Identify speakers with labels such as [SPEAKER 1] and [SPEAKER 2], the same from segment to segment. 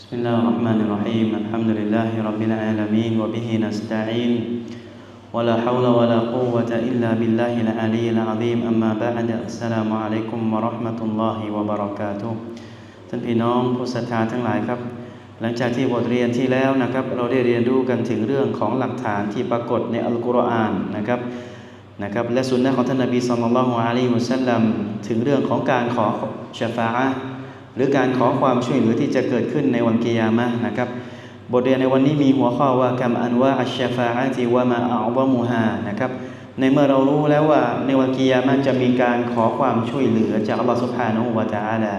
[SPEAKER 1] بسم الله الرحمن الرحيم الحمد لله رب العالمين وبه نستعين ولا حول ولا قوة إلا بالله العلي العظيم أما بعد السلام عليكم ورحمة الله وبركاته ท่านพี่น้องผู้ศรัทธาทั้งหลายครับ หลังจากที่บทเรียนที่แล้วนะครับ เราได้เรียนรู้กันถึงเรื่องของหลักฐานที่ปรากฏในอัลกุรอานนะครับนะครับ และสุนนะของท่านนบีสุลต่านละฮ์อะลัยฮิมุสลัมถึงเรื่องของการขอชฟาอะ หรือการขอความช่วยเหลือที่จะเกิดขึ้นในวันกิยามะนะครับ บทเรียนในวันนี้มีหัวข้อว่ากัมอันว่าอัชชฟาอะติวะมาอัลบะมูฮานะครับในเมื่อเรารู้แล้วว่าในวันกิยามะจะมีการขอความช่วยเหลือจากอัลลอฮฺสุบฮานะฮูวะตาลา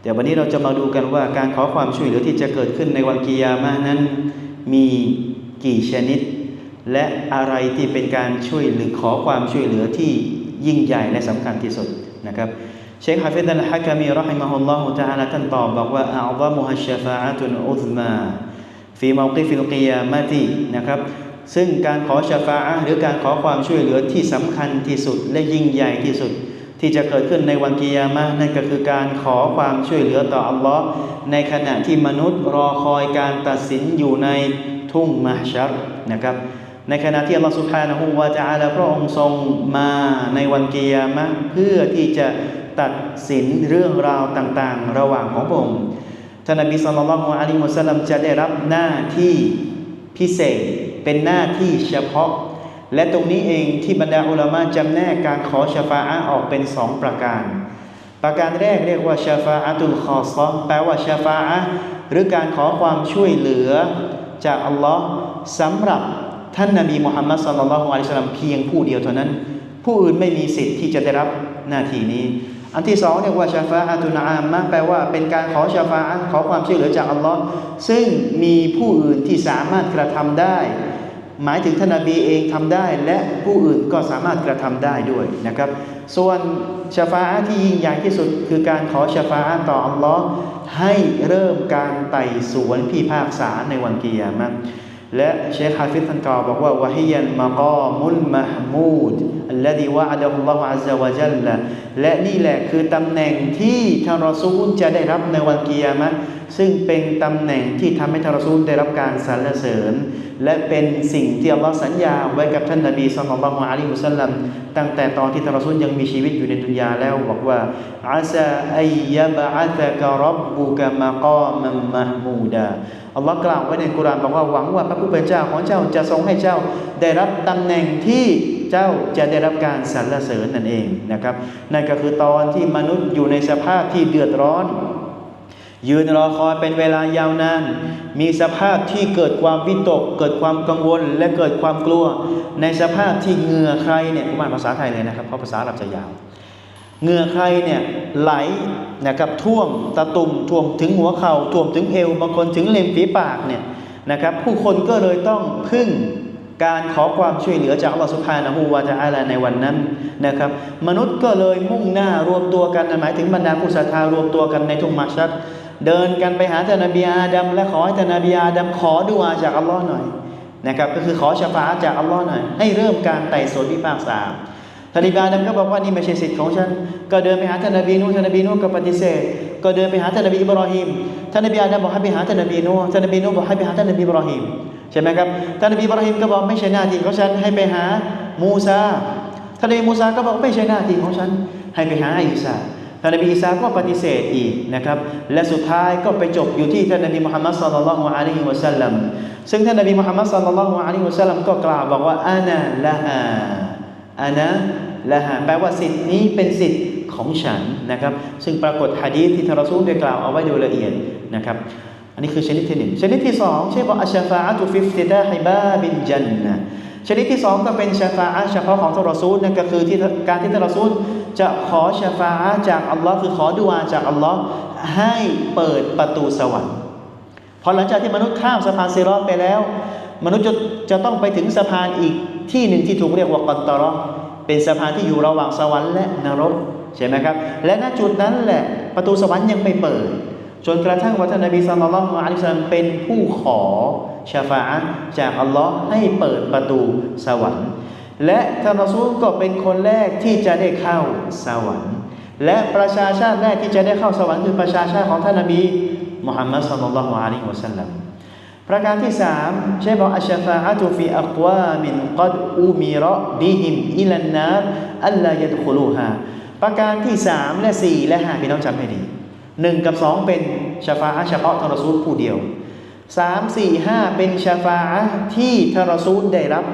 [SPEAKER 1] เดี๋ยววันนี้เราจะมาดูกันว่าการขอความช่วยเหลือที่จะเกิดขึ้นในวันกิยามะนั้น มีกี่ชนิด และอะไรที่เป็นการช่วยหรือขอความช่วยเหลือที่ยิ่งใหญ่และสำคัญที่สุดนะครับ เชคฮาฟิดัลฮะกามีรอฮิมะฮุลลอฮุตะอาลาท่านตอบบอกว่าอัลลอมุฮัชชฟาอะตุนอุซมาฟีมอกิฟิลกิยามะตินะครับซึ่งการขอชฟาอะหรือการขอความช่วยเหลือที่สำคัญที่สุดและยิ่งใหญ่ที่สุด ที่จะเกิดขึ้นในวันกิยามะนั่นก็คือการขอความช่วยเหลือต่ออัลลอฮ์ในขณะที่มนุษย์รอคอยการตัดสินอยู่ในทุ่งมหชัรนะครับในขณะที่อัลลอฮ์สุบฮานะฮูวะตะอาลาพระองค์ทรงมาในวันกิยามะเพื่อที่จะ ตัดสินเรื่องราวต่างๆ ระหว่างของพระองค์ท่านนบีสุลต่านละฮ์อะลัยฮิมุสลัมจะได้รับหน้าที่พิเศษเป็นหน้าที่เฉพาะ และตรงนี้เองที่บรรดาอุลามะจำแนกการขอชฟาอะออกเป็นสองประการ ประการแรกเรียกว่าชฟาอะตุลคอซอแปลว่าชฟาอะหรือการขอความช่วยเหลือจากอัลลอฮ์สำหรับท่านนบีมุฮัมมัดสุลลัลลอฮุอะลัยฮิสสลามเพียงผู้เดียวเท่านั้น ผู้อื่นไม่มีสิทธิ์ที่จะได้รับหน้าที่นี้ อันที่สองเรียกว่าชาฟาอะตุนอามะแปลว่าเป็นการขอชาฟาอะห์ขอความช่วยเหลือจากอัลลอฮ์ซึ่งมีผู้อื่นที่สามารถกระทำได้ หมายถึงท่านนบีเองทำได้ และผู้อื่นก็สามารถกระทำได้ด้วยนะครับ ส่วนชาฟาอะห์ที่ยิ่งใหญ่ที่สุด คือการขอชาฟาอะห์ต่ออัลลอฮ์ให้เริ่มการไต่สวนพิพากษาในวันกิยามะและเชคฮาฟิซท่านกล่าวบอกว่าวะฮิยันมะกอมุลมะฮมูดอัลลดีวะอัลลอฮฺอัลลอฮฺวะจัลละ และนี่แหละคือตำแหน่งที่ท่านรอซูลจะได้รับในวันกิยามะซึ่งเป็นตำแหน่งที่ทำให้ท่านรอซูลได้รับการสรรเสริญ และเป็นสิ่งที่อัลลอฮ์สัญญาไว้กับท่านนบีสุลต่านละฮ์อะลัยฮิมุสลัมตั้งแต่ตอนที่ท่านรอซูลยังมีชีวิตอยู่ในดุนยาแล้วบอกว่าอาซาอัยยะบะอะตะกะรับบุกะมะกามัมมะมูดาอัลลอฮ์กล่าวไว้ในกุรานบอกว่าหวังว่าพระผู้เป็นเจ้าของเจ้าจะทรงให้เจ้าได้รับตำแหน่งที่ เจ้าจะได้รับการสรรเสริญนั่นเองนะครับนั่นก็คือตอนที่มนุษย์อยู่ในสภาพที่เดือดร้อน ยืนรอคอยเป็นเวลายาวนาน มีสภาพที่เกิดความวิตก เกิดความกังวลและเกิดความกลัว ในสภาพที่เหงื่อใครเนี่ยผมอ่านภาษาไทยเลยนะครับเพราะภาษาอาหรับจะยาวเหงื่อใครเนี่ยไหลนะครับท่วมตะตุ่มท่วมถึงหัวเขา่าท่วมถึงเอวบางคนถึงเล็มฝีปากเนี่ยนะครับผู้คนก็เลยต้องพึ่ง การขอความช่วยเหลือจากอัลลอฮฺสุบฮานะฮูวาจะอาลาในวันนั้นนะครับ มนุษย์ก็เลยมุ่งหน้ารวมตัวกันหมายถึงบรรดาผู้ศรัทธารวมตัวกันในทุ่งมัชัดเดินกันไปหาท่านนบีอาดัมและขอให้ท่านนบีอาดัมขอดุอาจากอัลลอฮ์หน่อยนะครับก็คือขอชฟาจากอัลลอฮ์หน่อยให้เริ่มการไต่สวนพิพากษาท่านนบีอาดัมก็บอกว่านี่ไม่ใช่สิทธิ์ของฉัน ก็เดินไปหาท่านนบีนูท่านนบีนูก็ปฏิเสธ ก็เดินไปหาท่านนบีอิบรอฮิมท่านนบีอาดัมบอกให้ไปหาท่านนบีนูท่านนบีนูบอกให้ไปหาท่านนบีอิบรอฮิมใช่ไหมครับท่านนบีอิบรอฮิมก็บอกไม่ใช่หน้าที่ของฉันให้ไปหามูซาท่านนบีมูซาก็บอกไม่ใช่หน้าที่ของฉันให้ไปหาอิสาท่านนบีอีสาก็ปฏิเสธอีกนะครับ และสุดท้ายก็ไปจบอยู่ที่ท่านนบีมุฮัมมัดสัลลัลลอฮุอะลัยฮิวะสัลลัมซึ่งท่านนบีมุฮัมมัดสัลลัลลอฮุอะลัยฮิวะสัลลัมก็กล่าวบอกว่าอานะละฮาอานะละฮาแปลว่าสิทธินี้เป็นสิทธิ์ ของฉันนะครับ ซึ่งปรากฏฮะดีที่ทารซูลได้กล่าวเอาไว้โดยละเอียดนะครับ อันนี้คือชนิดที่หนึ่งชนิดที่สองใช่บอกอัชฟาอะตุฟิฟติดาฮิบาบินจันนะชนิดที่สองก็เป็นชาฟาอะเฉพาะของทารซูลนั่นก็คือที่การที่ทารซูลจะขอชาฟาอะจากอัลลอฮ์คือขอดุอาจากอัลลอฮ์ให้เปิดประตูสวรรค์พอหลังจากที่มนุษย์ข้ามสะพานซีรอไปแล้ว มนุษย์จะจะต้องไปถึงสะพานอีกที่หนึ่งที่ถูกเรียกว่ากัตตรอเป็นสะพานที่อยู่ระหว่างสวรรค์และนรก ใช่ไหมครับ และณจุดนั้นแหละประตูสวรรค์ยังไม่เปิด จนกระทั่งว่าท่านนบีสุลต่านละฮ์อะลัยฮิสซาลามเป็นผู้ขอชาฟาอะจากอัลลอฮ์ให้เปิดประตูสวรรค์ และท่านรอซูลก็เป็นคนแรกที่จะได้เข้าสวรรค์ และประชาชาติแรกที่จะได้เข้าสวรรค์คือประชาชาติของท่านนบี
[SPEAKER 2] มุฮัมมัดสัลลัลลอฮุอะลัยฮิวะสัลลัมประการที่สามใช่บอกอัชฟาอะตุฟีอักวามินกัดอูมิรบิฮิมอิลันนารอัลลายัดคุลูฮา ประการที่สามและสี่และห้าพี่น้องจำให้ดีหนึ่งกับสองเป็นชาฟาอะเฉพาะทารซูลผู้เดียวสามสี่ห้าเป็นชาฟาอะที่ทารซูลได้รับ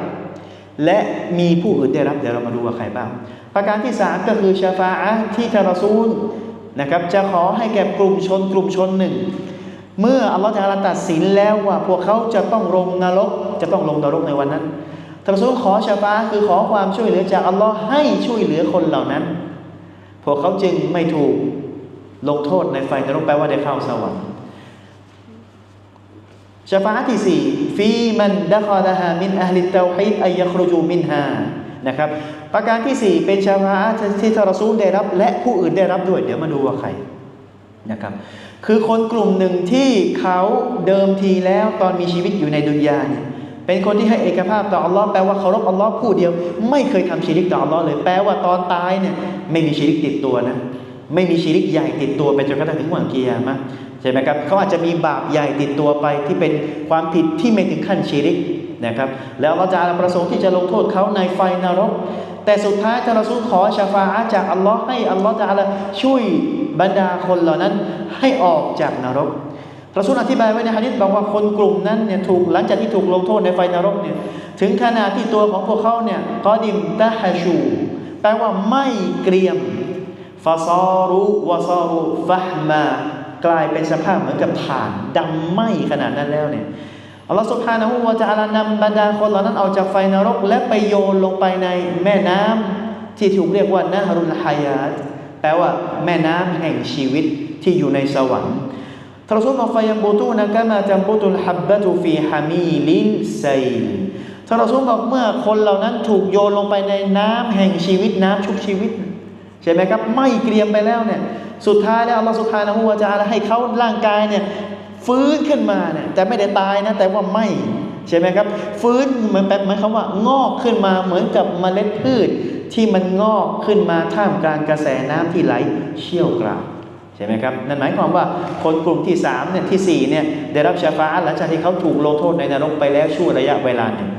[SPEAKER 2] และมีผู้อื่นได้รับ เดี๋ยวเรามาดูว่าใครบ้าง ประการที่สามก็คือชาฟาอะที่ทารซูลนะครับจะขอให้แก่กลุ่มชนกลุ่มชนหนึ่ง เมื่ออัลลอฮฺจะตัดสินแล้วว่าพวกเขาจะต้องลงนรก จะต้องลงนรกในวันนั้นทารซูลขอชาฟาอะคือขอความช่วยเหลือจากอัลลอฮ์ให้ช่วยเหลือคนเหล่านั้น พวกเขาจึงไม่ถูกลงโทษในไฟนรกแปลว่าได้เข้าสวรรค์ชาฟาที่สี่ฟีมันดะคอลาฮามินอัลลิตเตาฮิดอัยยครุจูมินฮานะครับ ประการที่สี่เป็นชาฟาที่ทารซูลได้รับ และผู้อื่นได้รับด้วย เดี๋ยวมาดูว่าใครนะครับ คือคนกลุ่มหนึ่งที่เขาเดิมทีแล้วตอนมีชีวิตอยู่ในดุนยาเนี่ย เป็นคนที่ให้เอกภาพต่ออัลลอฮ์แปลว่าเคารพอัลลอฮ์ผู้เดียว ไม่เคยทำชีริกต่ออัลลอฮ์เลย แปลว่าตอนตายเนี่ยไม่มีชีริกติดตัวนะ ไม่มีชีริกใหญ่ติดตัวไปจนกระทั่งถึงวันเกียร์มะใช่ไหมครับเขาอาจจะมีบาปใหญ่ติดตัวไปที่เป็นความผิดที่ไม่ถึงขั้นชีริกนะครับ แล้วเราจะประสงค์ที่จะลงโทษเขาในไฟนรก แต่สุดท้ายท่านรอซูลขอชาฟาอะห์จากอัลลอฮ์ให้อัลลอฮ์จะช่วยบรรดาคนเหล่านั้นให้ออกจากนรก รอซูลอธิบายไว้ในฮะดิษบอกว่าคนกลุ่มนั้นเนี่ยถูกหลังจากที่ถูกลงโทษในไฟนรกเนี่ยถึงขนาดที่ตัวของพวกเขาเนี่ยกอดิมตะฮชู แปลว่าไม่เกรียมฟาซอรุวาซอรุฟะมากลายเป็นสภาพเหมือนกับถ่านดำไหม้ขนาดนั้นแล้วเนี่ยอัลลอฮฺสุบฮานะฮูวะจะอาลานำบรรดาคนเหล่านั้นออกจากไฟนรก และไปโยนลงไปในแม่น้ำที่ถูกเรียกว่านะฮารุลฮายาตแปลว่าแม่น้ำแห่งชีวิตที่อยู่ในสวรรค์ ทรสุลบอกไฟยัมบูตูนะกะมาจัมบูตุลฮับบะตุฟีฮามีลินไซลทรสุลบอกเมื่อคนเหล่านั้นถูกโยนลงไปในน้ำแห่งชีวิตน้ำชุบชีวิต ใช่ไหมครับ ไม่เกรียมไปแล้วเนี่ย สุดท้ายแล้วอัลลอฮฺสุบฮานะฮูวะจาละให้เขาร่างกายเนี่ยฟื้นขึ้นมาเนี่ยแต่ไม่ได้ตายนะแต่ว่าไม่ใช่ไหมครับ ฟื้นเหมือนแบบหมายความว่างอกขึ้นมาเหมือนกับเมล็ดพืชที่มันงอกขึ้นมาท่ามกลางกระแสน้ำที่ไหลเชี่ยวกราก ช่ไหมครับนั่นหมายความว่าคนกลุ่มที่สามเนี่ยที่สี่เนี่ยได้รับชาฟาหลังจากที่เขาถูกลงโทษในนรกไปแล้วชั่วระยะเวลาหนึ่ง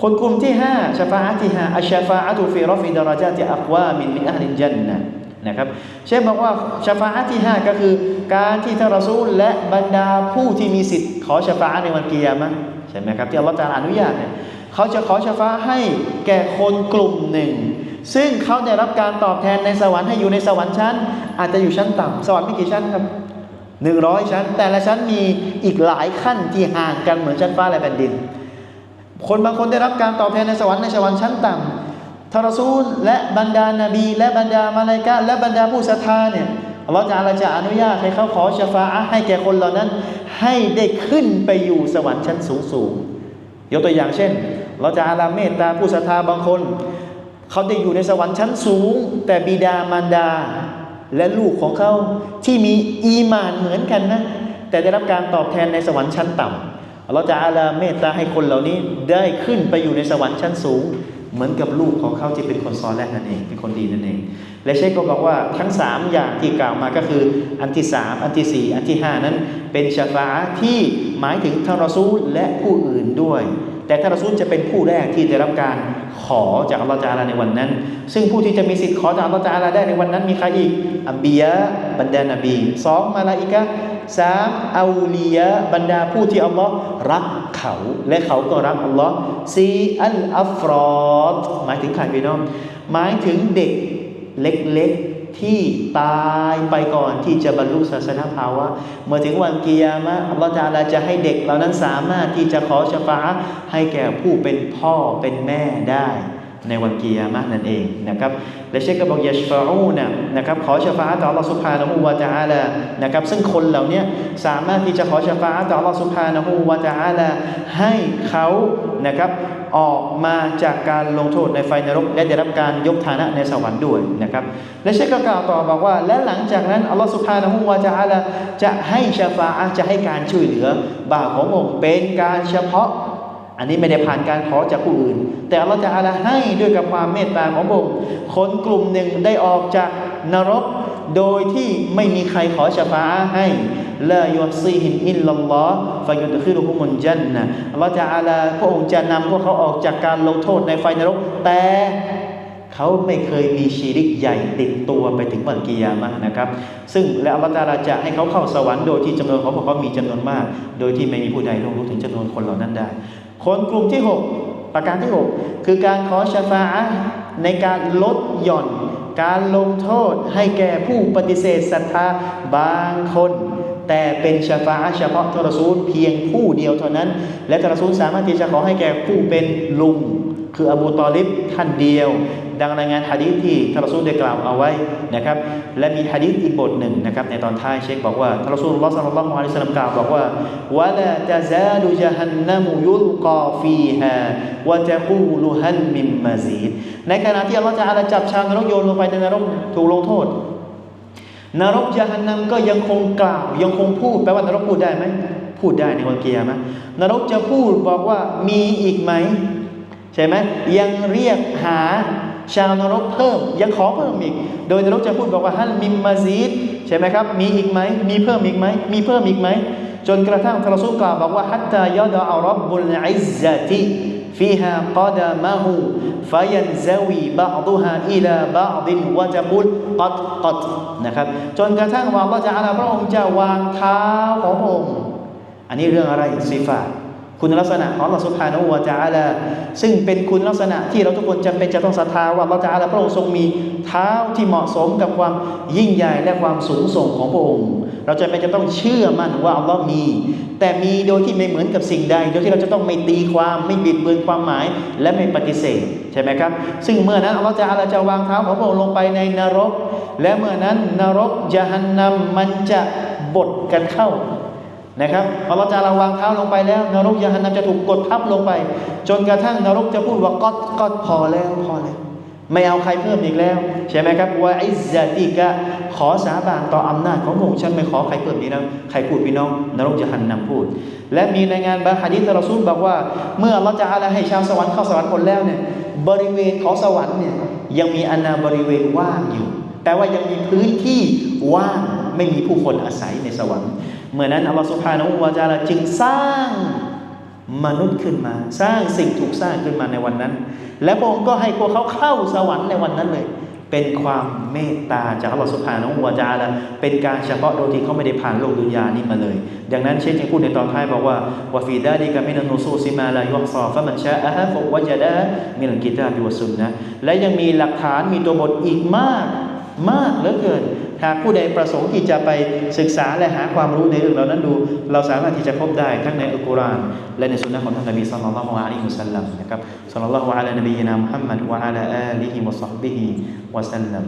[SPEAKER 2] คนกลุ่มที่ห้าชาฟาที่ห้าอัชชาฟาอะตุฟีรอฟิดาราจาติอักวามินมินอัลลินจันนะนะครับเช่นบอกว่าชาฟาที่ห้าก็คือการที่ท่านรอซูลและบรรดาผู้ที่มีสิทธิ์ขอชาฟาในวันกิยามะห์ใช่ไหมครับที่อัลลอฮฺจะอนุญาตเนี่ยเขาจะขอชาฟาให้แก่คนกลุ่มหนึ่ง ซึ่งเขาได้รับการตอบแทนในสวรรค์ให้อยู่ในสวรรค์ชั้น อาจจะอยู่ชั้นต่ำสวรรค์มีกี่ชั้นครับหนึ่งร้อยชั้น แต่ละชั้นมีอีกหลายขั้นที่ห่างกันเหมือนชั้นฟ้าและแผ่นดิน คนบางคนได้รับการตอบแทนในสวรรค์ในสวรรค์ชั้นต่ำทารซูล และบรรดานาบี และบรรดามาลายกะและบรรดาผู้ศรัทธาเนี่ยอัลลอฮฺจะอาลาจะอนุญาตให้เขาขอชฟาอะให้แก่คนเหล่านั้น ให้ได้ขึ้นไปอยู่สวรรค์ชั้นสูงสูงยกตัวอย่างเช่นเราจะอาลาเมตตาผู้ศรัทธาบางคน เขาได้อยู่ในสวรรค์ชั้นสูง แต่บิดามารดา และลูกของเขาที่มีอีมานเหมือนกันนะ แต่ได้รับการตอบแทนในสวรรค์ชั้นต่ำอัลลอฮฺจะอาลาเมตตาให้คนเหล่านี้ได้ขึ้นไปอยู่ในสวรรค์ชั้นสูง เหมือนกับลูกของเขาที่เป็นคนซอแรกนั่นเอง เป็นคนดีนั่นเอง และเชคก็บอกว่าทั้ง 3 อย่างที่กล่าวมาก็คือ อันที่ 3 อันที่ 4 อันที่ 5 นั้น เป็นชาฟาที่หมายถึงท่านรอซูลและผู้อื่นด้วย แต่ท่านรอซูลจะเป็นผู้แรกที่ได้รับการขอจากอัลลอฮฺจาลาในวันนั้น ซึ่งผู้ที่จะมีสิทธิ์ขอจากอัลลอฮฺจาลาได้ในวันนั้นมีใครอีกอัมบียะบรรดานบีสองมาลาอิกะสามอาลียะบรรดาผู้ที่อัลลอฮ์รักเขา และเขาก็รักอัลลอฮ์ซีอัลอัฟรอดหมายถึงใครพี่น้องหมายถึงเด็กเล็กๆ ที่ตายไปก่อนที่จะบรรลุศาสนภาวะ เมื่อถึงวันกิยามะอัลลอฮฺจาลาจะให้เด็กเหล่านั้นสามารถที่จะขอชฟาให้แก่ผู้เป็นพ่อเป็นแม่ได้ ในวันกิยามะนั่นเองนะครับและเชคก็บอกยาชฟาอูนะนะครับขอชฟาต่อ Allah سبحانه และ تعالى นะครับซึ่งคนเหล่านี้สามารถที่จะขอชฟาต่อ Allah سبحانه และ تعالى ให้เขานะครับ ออกมาจากการลงโทษในไฟนรก และได้รับการยกฐานะในสวรรค์ด้วยนะครับและเชคก็กล่าวต่อบอกว่า และหลังจากนั้นอัลลอฮฺสุภานะฮุวาจะอาลาจะให้ชาฟาจะให้การช่วยเหลือ บ่าวขององค์เป็นการเฉพาะ อันนี้ไม่ได้ผ่านการขอจากผู้อื่น แต่เราจะอะไรให้ด้วยกับความเมตตาขององค์คนกลุ่มหนึ่งได้ออกจากนรก โดยที่ไม่มีใครขอชะฟาให้ ลายุซีฮิมอิลลัลลอฮ์ฟายุดคิรุฮุมุลจันนะอัลลอฮฺจะอาลาพระองค์จะนำพวกเขาออกจากการลงโทษในไฟนรก แต่เขาไม่เคยมีชีริกใหญ่ติดตัวไปถึงวันกิยามะนะครับ ซึ่งและอัลลอฮฺตะอาลาจะให้เขาเข้าสวรรค์โดยที่จำนวนของพวกเขามีจำนวนมาก โดยที่ไม่มีผู้ใดรู้ถึงจำนวนคนเหล่านั้นได้ คนกลุ่มที่ 6 ประการที่ 6 คือการขอชาฟาอะในการลดหย่อน การลงโทษให้แก่ผู้ปฏิเสธศรัทธาบางคน แต่เป็นชาฟาเฉพาะทรซูลเพียงผู้เดียวเท่านั้น และทรซูลสามารถที่จะขอให้แก่ผู้เป็นลุง คืออบูตอลิบท่านเดียว ดังรายงานฮะดีษที่ทรซูลได้กล่าวเอาไว้นะครับและมีฮะดีษอีกบทหนึ่งนะครับในตอนท้ายเชคบอกว่าทรซูลลอฮ์สัลลัลลอฮุอะลัยฮิวะซัลลัมกล่าวบอกว่าวะลาตะซาลุจฮันนัมยุลกาฟีฮาวะตะกูลุฮันมิมมาซีดในขณะที่อัลลอฮ์จะอาลาจับชาวนรกโยนลงไปในนรกถูกลงโทษ นรกยะฮันนัมก็ยังคงกล่าว ยังคงพูดแปลว่านรกพูดได้ไหมพูดได้ในวันเกียร์มะนรกจะพูดบอกว่ามีอีกไหมใช่ไหมยังเรียกหาชาวนรกเพิ่ม ยังขอเพิ่มอีก โดยนรกจะพูดบอกว่าฮันมิมมาซีดใช่ไหมครับ มีอีกไหมมีเพิ่มอีกไหมมีเพิ่มอีกไหมจนกระทั่งทรสุกล่าวบอกว่าฮัตตายอดอัลรับบุลอิซซะติ فيها قدمه فينزوي بعضها إلى بعض وتقول قد قد นะครับจนกระทั่งว่าพระเจ้าพระองค์จะวางเท้าของพระองค์อันนี้เรื่องอะไรสิฟา คุณลักษณะของเราสุภาโนวจาลาซึ่งเป็นคุณลักษณะที่เราทุกคนจำเป็นจะต้องศรัทธาว่าเราจะละพระองค์ทรงมีเท้าที่เหมาะสมกับความยิ่งใหญ่และความสูงส่งของพระองค์ เราจำเป็นจะต้องเชื่อมั่นว่าอัลลอฮ์มี แต่มีโดยที่ไม่เหมือนกับสิ่งใด โดยที่เราจะต้องไม่ตีความไม่บิดเบือนความหมายและไม่ปฏิเสธใช่ไหมครับ ซึ่งเมื่อนั้นอัลลอฮ์จะอะไรจะวางเท้าของพระองค์ลงไปในนรก และเมื่อนั้นนรกยะฮันนัมมันจะบดกันเข้า นะครับพอเราจะระวางเท้าลงไปแล้ว นรกยะฮันนัมจะถูกกดทับลงไป จนกระทั่งนรกจะพูดว่าก็ก็พอแล้วพอแล้วไม่เอาใครเพิ่มอีกแล้ว ใช่ไหมครับว่าไอิซาติกะขอสาบานต่ออำนาจของพระองค์ฉันไม่ขอใครเพิ่มอีกแล้วใครพูดพี่น้อง นรกยะฮันนัมพูด และมีในงานบาฮะดีษรอซูลบอกว่า เมื่อเราจะอะไรให้ชาวสวรรค์เข้าสวรรค์หมดแล้วเนี่ยบริเวณของสวรรค์เนี่ยยังมีอาณาบริเวณว่างอยู่ แต่ว่ายังมีพื้นที่ว่างไม่มีผู้คนอาศัยในสวรรค์ เมื่อนั้นอัลลอฮฺสุบฮานะฮูวะตะอาลาจึงสร้างมนุษย์ขึ้นมา สร้างสิ่งถูกสร้างขึ้นมาในวันนั้น และพระองค์ก็ให้พวกเขาเข้าสวรรค์ในวันนั้นเลย เป็นความเมตตาจากอัลลอฮฺสุบฮานะฮูวะตะอาลาเป็นการเฉพาะโดยที่เขาไม่ได้ผ่านโลกดุนยานี้มาเลย ดังนั้นเชคจึงพูดในตอนท้ายบอกว่าวะฟีดาดิกะมินันนูซูซิมาลายุฮซอฟะมันชาอะฮะฟะวะจดะมินัลกิตาบิวซุนนะและยังมีหลักฐานมีตัวบทอีกมากมากเหลือเกิน หากผู้ใดประสงค์ที่จะไปศึกษาและหาความรู้ในเรื่องเหล่านั้นดู เราสามารถที่จะพบได้ทั้งในอัลกุรอานและในสุนนะของท่านนบีสัลลัลลอฮุอะลัยฮิวะซัลลัมนะครับศ็อลลัลลอฮุอะลานบีนะมุฮัมมัดวะอะลาอาลิฮิวะศอฮบิฮิวะสัลลัม